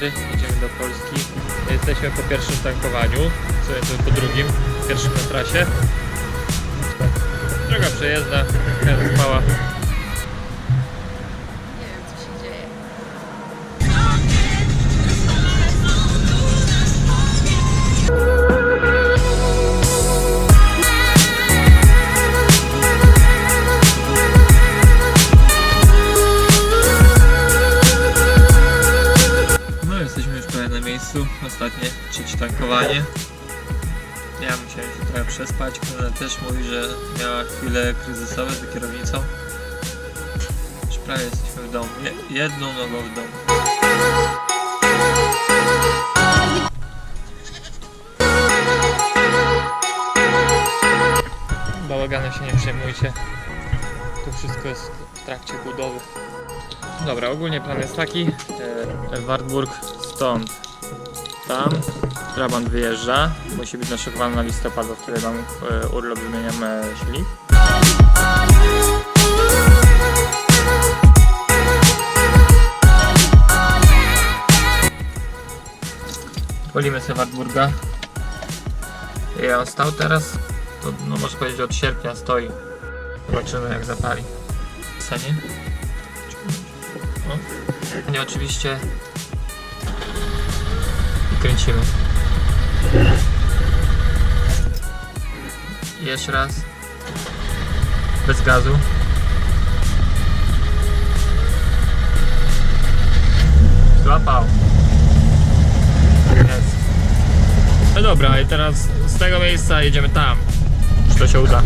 4, idziemy do Polski. Jesteśmy po pierwszym tankowaniu, co jest po drugim, pierwszym na trasie. Droga przejezdna, mała. Ostatnie trzecie tankowanie. Ja musiałem się trochę przespać, ona też mówi, że miała chwile kryzysowe z kierownicą. Już prawie jesteśmy w domu, Je- jedną nogą w domu. Bałaganem się nie przejmujcie. To wszystko jest w trakcie budowy. Dobra, ogólnie plan jest taki. E, Wartburg stąd tam. Trabant wyjeżdża. Musi być naszykowany na listopad, bo wtedy mam e, urlop, wymieniam e, silnik. Wolimy sobie Wartburga. I on stał teraz, to no można powiedzieć od sierpnia stoi. Zobaczymy jak zapali. Sanie. Nie oczywiście. Kręcimy. Jeszcze raz. Bez gazu. Złapał. Jest. No dobra, i teraz z tego miejsca jedziemy tam. Czy to się uda?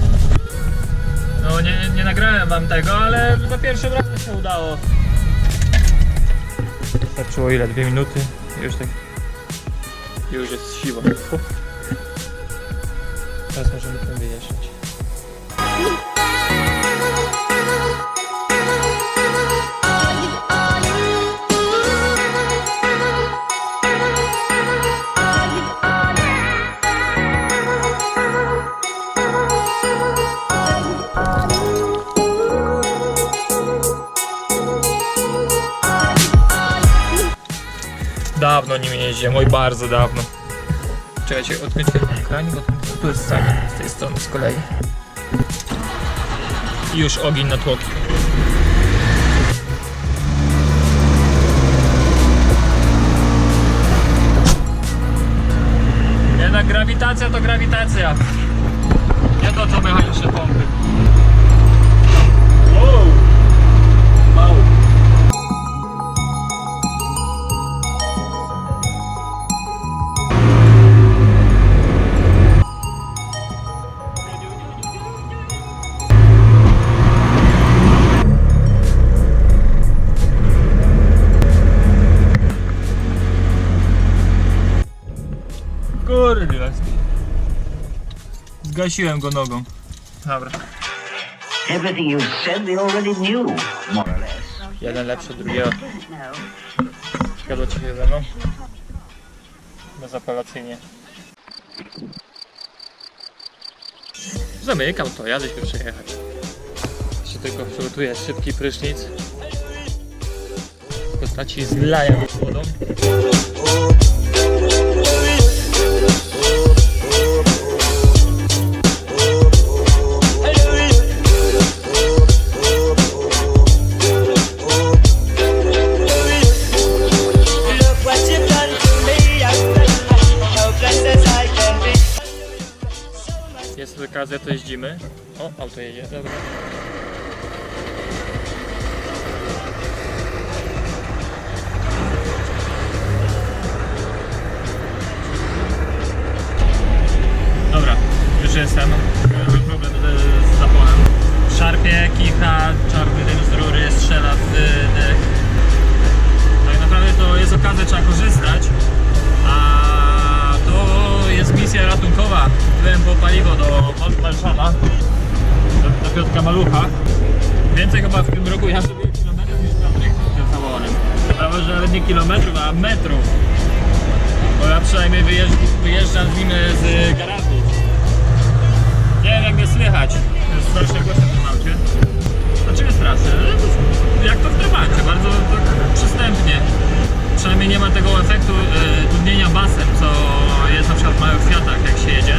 No nie, nie nagrałem wam tego, ale za pierwszym razem się udało. Wystarczyło ile? Dwie minuty? Już tak. Już jest siła. Teraz możemy tym wyjeżdżać. Jeździłem, oj bardzo dawno. Czekajcie, odkręćcie kranik, odkręćcie. Tu jest sanie, z tej strony z kolei. I Już ogień na tłoki. Jednak grawitacja to grawitacja. Nie to co mechaniczne pompy. Zgasiłem go nogą. Dobra. Everything you said they already knew, more or less. Jeden lepszy od drugiego. Zgadzacie się ze mną? Bezapelacyjnie. Zamykam to, jadę się przejechać. Jeszcze tylko przygotuję szybki prysznic. W postaci zlania wodą. Okazja, to jeździmy. O, auto jedzie, dobra. Dobra, już jestem. Mam problem z, z zaponem. Szarpie, kicha, czarny dym z rury, strzela w dech. Tak naprawdę to jest okazja, trzeba korzystać. Do Malszana, do, do Piotrka Malucha. Więcej chyba w tym roku jazdy kilometrów niż Piotrek tym samochodem. Że nawet nie kilometrów, a metrów. Bo ja przynajmniej wyjeżdż, wyjeżdżam z nim z garażu. Nie wiem jak mnie słychać. Jest strasznie głośno w tym aucie. Znaczy jest strasznie? Jak to w temacie, bardzo przystępnie. przynajmniej nie ma tego efektu y, dudnienia basem, co jest na przykład w małych Fiatach, jak się jedzie.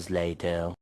Hours later.